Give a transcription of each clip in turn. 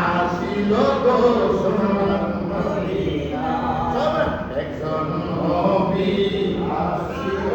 আসিল গো সোনামণি একজন নবী আসিল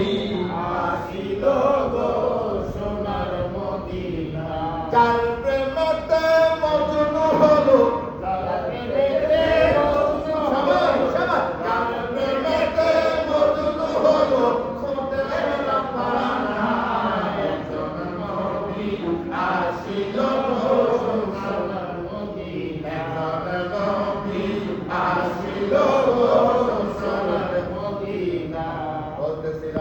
আসিল গো সোনার মদিনা